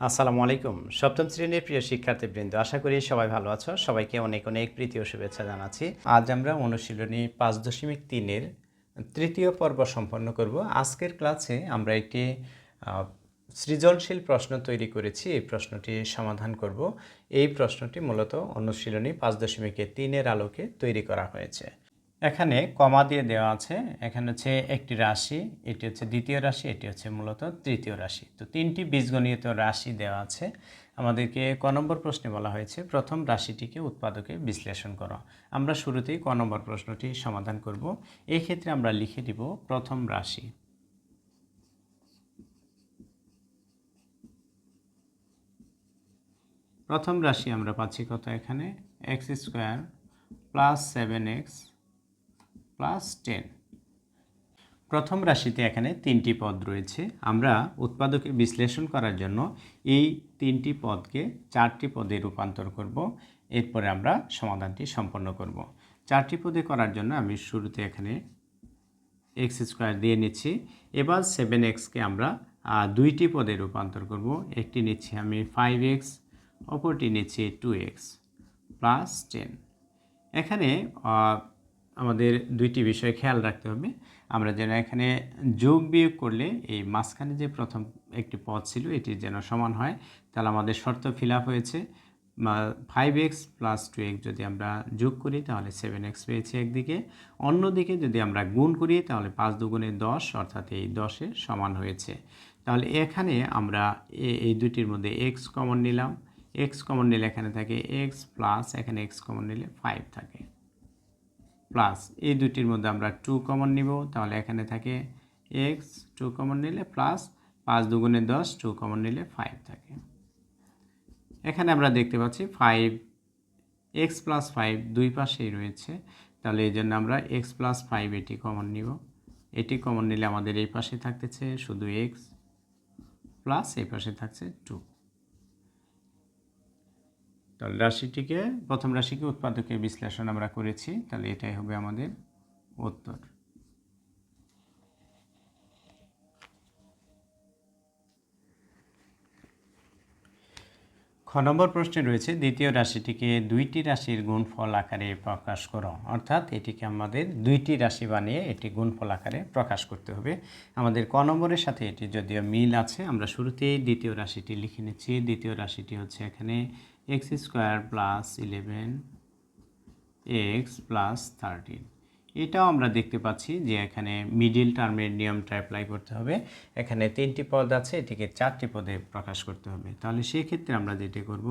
আসসালামু আলাইকুম। সপ্তম শ্রেণির প্রিয় শিক্ষার্থীবৃন্দ, আশা করি সবাই ভালো আছো। সবাইকে অনেক অনেক প্রীতি ও শুভেচ্ছা জানাচ্ছি। আজ আমরা অনুশীলনী পাঁচ দশমিক তিনের তৃতীয় পর্ব সম্পন্ন করব। আজকের ক্লাসে আমরা একটি সৃজনশীল প্রশ্ন তৈরি করেছি। এই প্রশ্নটি সমাধান করব। এই প্রশ্নটি মূলত অনুশীলনী পাঁচ দশমিকে তিনের আলোকে তৈরি করা হয়েছে। এখানে কমা দিয়ে দেওয়া আছে। এখানে হচ্ছে একটি রাশি, এটি হচ্ছে দ্বিতীয় রাশি, এটি হচ্ছে মূলত তৃতীয় রাশি। তো তিনটি বীজগণিত রাশি দেওয়া আছে। আমাদেরকে ক নম্বর প্রশ্নে বলা হয়েছে, প্রথম রাশিটিকে উৎপাদকে বিশ্লেষণ করো। আমরা শুরুতেই ক নম্বর প্রশ্নটি সমাধান করব। এই ক্ষেত্রে আমরা লিখে দিব প্রথম রাশি। প্রথম রাশি আমরা পাচ্ছি কত এখানে? X square plus seven X plus ten প্রথম রাশিতে এখানে তিনটি পদ রয়েছে। আমরা উৎপাদকে বিশ্লেষণ করার জন্য এই তিনটি পদকে চারটি পদে রূপান্তর করব। এরপরে আমরা সমাধানটি সম্পন্ন করব। চারটি পদে করার জন্য আমি শুরুতে এখানে এক্স স্কোয়ার দিয়ে নিচ্ছি। এবার সেভেন এক্সকে আমরা দুইটি পদে রূপান্তর করব। একটি নিচ্ছি আমি ফাইভ এক্স অপরটি নিচ্ছি টু এক্স প্লাস টেন এখানে আমাদের দুইটি বিষয় খেয়াল রাখতে হবে। আমরা যেন এখানে যোগ বিয়োগ করলে এই মাঝখানে যে প্রথম একটি পদ ছিল, এটি যেন সমান হয়। তাহলে আমাদের শর্ত ফিল হয়েছে। Five X plus two X যদি আমরা যোগ করি, তাহলে সেভেন এক্স পেয়েছি একদিকে। অন্যদিকে যদি আমরা গুণ করি, তাহলে পাঁচ দুগুণে দশ, অর্থাৎ এই দশের সমান হয়েছে। তাহলে এখানে আমরা এই দুটির মধ্যে এক্স কমন নিলাম। এক্স কমন নিলে এখানে থাকে এক্স প্লাস এখানে এক্স কমন নিলে ফাইভ থাকে। প্লাস এই দুটির মধ্যে আমরা টু কমন নিব, তাহলে এখানে থাকে এক্স টু কমন নিলে প্লাস পাঁচ দুগুণে দশ টু কমন নিলে ফাইভ থাকে। এখানে আমরা দেখতে পাচ্ছি ফাইভ এক্স প্লাস ফাইভ দুই পাশেই রয়েছে, তাহলে এই জন্য আমরা এক্স প্লাস ফাইভ এটি কমন নিব। এটি কমন নিলে আমাদের এই পাশে থাকতেছে শুধু এক্স প্লাস এই পাশে থাকছে টু তাহলে রাশিটিকে প্রথম রাশিকে উৎপাদকের বিশ্লেষণ আমরা করেছি তাহলে এটাই হবে আমাদের উত্তর। খ নম্বর প্রশ্নে রয়েছে, দ্বিতীয় রাশিটিকে দুইটি রাশির গুণফল আকারে প্রকাশ করো। অর্থাৎ এটিকে আমাদের দুইটি রাশি বানিয়ে এটি গুণফল আকারে প্রকাশ করতে হবে। আমাদের ক নম্বরের সাথে এটি যদিও মিল আছে, আমরা শুরুতেই দ্বিতীয় রাশিটি লিখে নিচ্ছি। দ্বিতীয় রাশিটি হচ্ছে এখানে x square plus eleven x plus thirteen এটাও আমরা দেখতে পাচ্ছি যে এখানে মিডিল টার্মের নিয়মটা অ্যাপ্লাই করতে হবে। এখানে তিনটি পদ আছে, এটিকে চারটি পদে প্রকাশ করতে হবে। তাহলে সেই ক্ষেত্রে আমরা যেটি করব,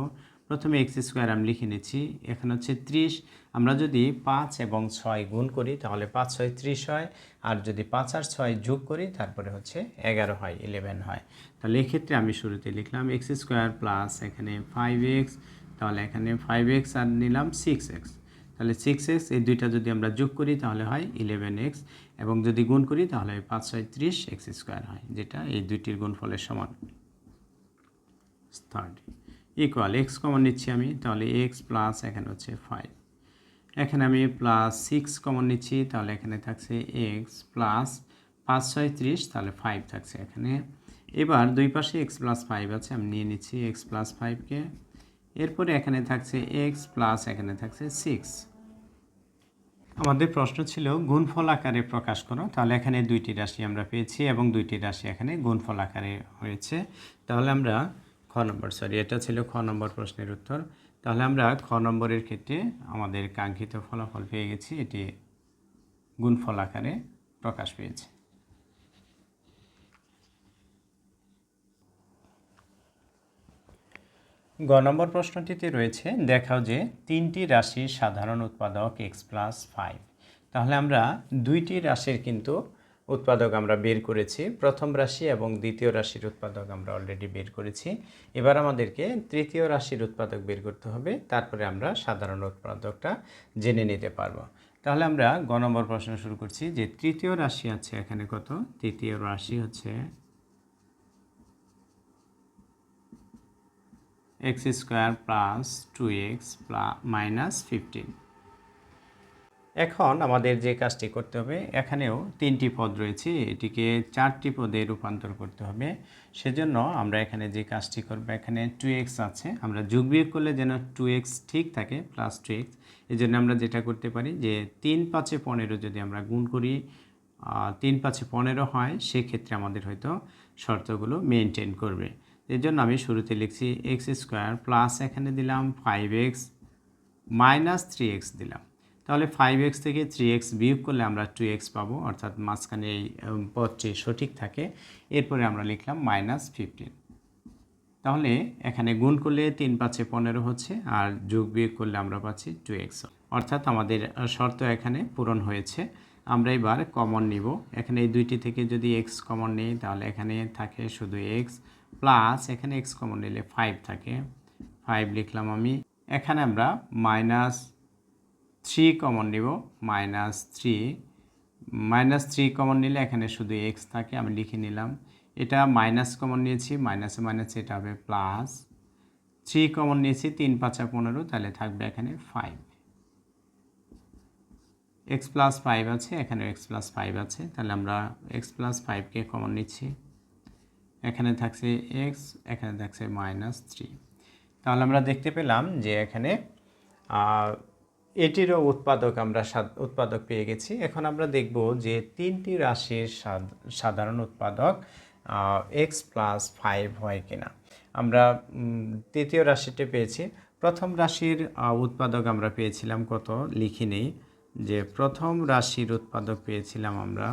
প্রথমে এক্স স্কোয়ার আমি লিখে নিচ্ছি, এখানে হচ্ছে ত্রিশ। আমরা যদি পাঁচ এবং ছয় গুণ করি, তাহলে পাঁচ ছয় ত্রিশ হয়। আর যদি পাঁচ আর ছয় যোগ করি, তারপরে হচ্ছে এগারো হয় ইলেভেন হয়। তাহলে এক্ষেত্রে আমি শুরুতে লিখলাম এক্স স্কোয়ার প্লাস এখানে ফাইভ এক্স তাহলে এখানে ফাইভ এক্স আর নিলাম সিক্স এক্স তাহলে সিক্স এক্স এই দুইটা যদি আমরা যোগ করি তাহলে হয় ইলেভেন এক্স এবং যদি গুণ করি তাহলে পাঁচ ছয় ত্রিশ এক্স স্কোয়ার হয়, যেটা এই দুইটির গুণফলের সমান। থার্ড ইকুয়াল এক্স কমন নিচ্ছি আমি, তাহলে এক্স প্লাস এখানে হচ্ছে ফাইভ এখানে আমি প্লাস সিক্স কমন নিচ্ছি, তাহলে এখানে থাকছে এক্স প্লাস পাঁচ ছয় ত্রিশ, তাহলে ফাইভ থাকছে এখানে। এবার দুই পাশে এক্স প্লাস ফাইভ আছে, আমি নিয়ে নিচ্ছি এক্স প্লাস ফাইভকে এরপরে এখানে থাকছে এক্স প্লাস এখানে থাকছে সিক্স আমাদের প্রশ্ন ছিল, গুণফল আকারে প্রকাশ করো, তাহলে এখানে দুইটি রাশি আমরা পেয়েছি এবং দুইটি রাশি এখানে গুণফল আকারে হয়েছে। তাহলে আমরা খ নম্বর সরি এটা ছিল খ নম্বর প্রশ্নের উত্তর। তাহলে আমরা খ নম্বরের ক্ষেত্রে আমাদের কাঙ্ক্ষিত ফলাফল পেয়ে গেছি, এটি গুণফল আকারে প্রকাশ পেয়েছে। গ নম্বর প্রশ্নটিতে রয়েছে, দেখাও যে তিনটি রাশির সাধারণ উৎপাদক এক্স প্লাস ফাইভ। তাহলে আমরা দুইটি রাশির কিন্তু উৎপাদক আমরা বের করেছি। প্রথম রাশি এবং দ্বিতীয় রাশির উৎপাদক আমরা অলরেডি বের করেছি। এবার আমাদেরকে তৃতীয় রাশির উৎপাদক বের করতে হবে। তারপরে আমরা সাধারণ উৎপাদকটা জেনে নিতে পারব। তাহলে আমরা গ নম্বর প্রশ্ন শুরু করছি যে তৃতীয় রাশি আছে এখানে কত? তৃতীয় রাশি হচ্ছে x square plus two x minus fifteen এখন আমাদের যে কাজটি করতে হবে, এখানেও তিনটি পদ রয়েছে, এটিকে চারটি পদে রূপান্তর করতে হবে। সেজন্য আমরা এখানে যে কাজটি করব, এখানে টু এক্স আছে। আমরা যোগ বিয়োগ করলে যেন টু এক্স ঠিক থাকে প্লাস টু এক্স এই জন্য আমরা যেটা করতে পারি যে তিন পাঁচে পনেরো যদি আমরা গুণ করি তিন পাঁচে পনেরো হয়, সেক্ষেত্রে আমাদের হয়তো শর্তগুলো মেনটেন করবে। এর জন্য আমি শুরুতে লিখছি এক্স স্কোয়ার প্লাস এখানে দিলাম five x minus three x দিলাম। তাহলে ফাইভ এক্স থেকে থ্রি এক্স বিয়োগ করলে আমরা টু এক্স পাবো, অর্থাৎ মাঝখানে এই পদটি সঠিক থাকে। এরপরে আমরা লিখলাম মাইনাস ফিফটিন তাহলে এখানে গুণ করলে তিন পাঁচে পনেরো হচ্ছে, আর যোগ বিয়োগ করলে আমরা পাচ্ছি টু এক্স অর্থাৎ আমাদের শর্ত এখানে পূরণ হয়েছে। আমরা এবার কমন নিব। এখানে এই দুইটি থেকে যদি এক্স কমন নিই, তাহলে এখানে থাকে শুধু এক্স প্লাস এখানে এক্স কমন নিলে ফাইভ থাকে। ফাইভ লিখলাম আমি। এখানে আমরা মাইনাস থ্রি কমন নিব। Minus three minus three common নিলে এখানে শুধু এক্স থাকে, আমি লিখে নিলাম। এটা মাইনাস কমন নিয়েছি মাইনাসে মাইনাসে এটা হবে প্লাস থ্রি কমন নিয়েছি, তিন পাঁচা পনেরো, তাহলে থাকবে এখানে ফাইভ এক্স প্লাস ফাইভ আছে এখানে এক্স প্লাস ফাইভ আছে। তাহলে আমরা এক্স প্লাস ফাইভকে কমন নিচ্ছি। এখানে থাকছে এক্স এখানে থাকছে মাইনাস থ্রি তাহলে আমরা দেখতে পেলাম যে এখানে এটিরও উৎপাদক আমরা উৎপাদক পেয়ে গেছি। এখন আমরা দেখব যে তিনটি রাশির সাধারণ উৎপাদক এক্স প্লাস ফাইভ হয় কিনা। আমরা তৃতীয় রাশিটি পেয়েছি। প্রথম রাশির উৎপাদক আমরা পেয়েছিলাম কত? লিখি নেই। যে প্রথম রাশির উৎপাদক পেয়েছিলাম আমরা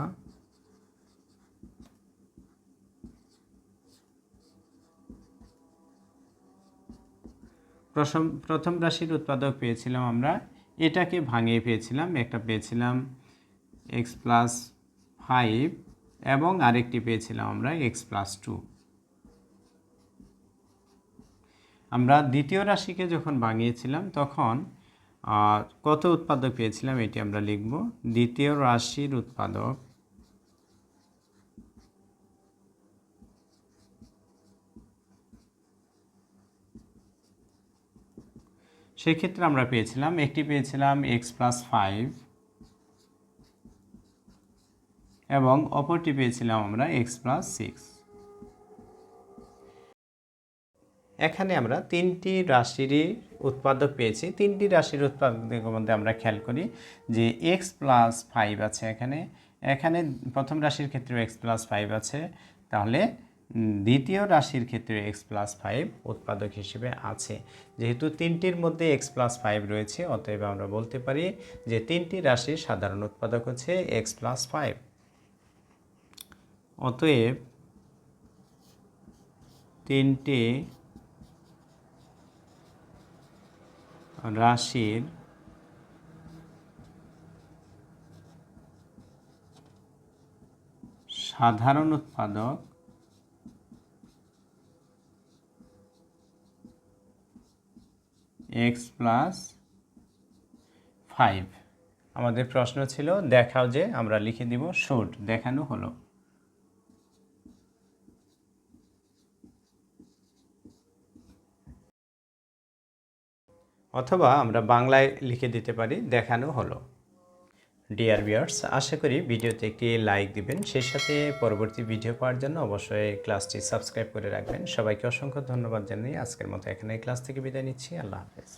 প্রথম প্রথম রাশির উৎপাদক পেয়েছিলাম আমরা। এটাকে ভাঙিয়ে পেয়েছিলাম, একটা পেয়েছিলাম এক্স প্লাস ফাইভ এবং আরেকটি পেয়েছিলাম আমরা এক্স প্লাস টু আমরা দ্বিতীয় রাশিকে যখন ভাঙিয়েছিলাম তখন কত উৎপাদক পেয়েছিলাম এটি আমরা লিখব। দ্বিতীয় রাশির উৎপাদক সেক্ষেত্রে আমরা পেয়েছিলাম, একটি পেয়েছিলাম এক্স প্লাস ফাইভ এবং অপরটি পেয়েছিলাম আমরা এক্স প্লাস সিক্স এখানে আমরা তিনটি রাশিরই উৎপাদক পেয়েছি। তিনটি রাশির উৎপাদকের মধ্যে আমরা খেয়াল করি যে এক্স প্লাস ফাইভ আছে এখানে। এখানে প্রথম রাশির ক্ষেত্রে এক্স প্লাস ফাইভ আছে। তাহলে দ্বিতীয় রাশির ক্ষেত্রে এক্স প্লাস ফাইভ উৎপাদক হিসেবে আছে। যেহেতু তিনটির মধ্যে এক্স প্লাস ফাইভ রয়েছে, অতএব আমরা বলতে পারি যে তিনটি রাশির সাধারণ উৎপাদক হচ্ছে এক্স প্লাস ফাইভ অতএব তিনটি রাশির সাধারণ উৎপাদক এক্স প্লাস ফাইভ আমাদের প্রশ্ন ছিল, দেখাও যে আমরা লিখে দিব শুট দেখানো হলো। অথবা আমরা বাংলায় লিখে দিতে পারি, দেখানো হলো। ডিয়ার ভিউয়ার্স আশা করি ভিডিওতে একটি লাইক দিবেন। সেই সাথে পরবর্তী ভিডিও পাওয়ার জন্য অবশ্যই ক্লাসটি সাবস্ক্রাইব করে রাখবেন। সবাইকে অসংখ্য ধন্যবাদ জানিয়ে আজকের মতো এখানে ক্লাস থেকে বিদায় নিচ্ছি। আল্লাহ হাফেজ।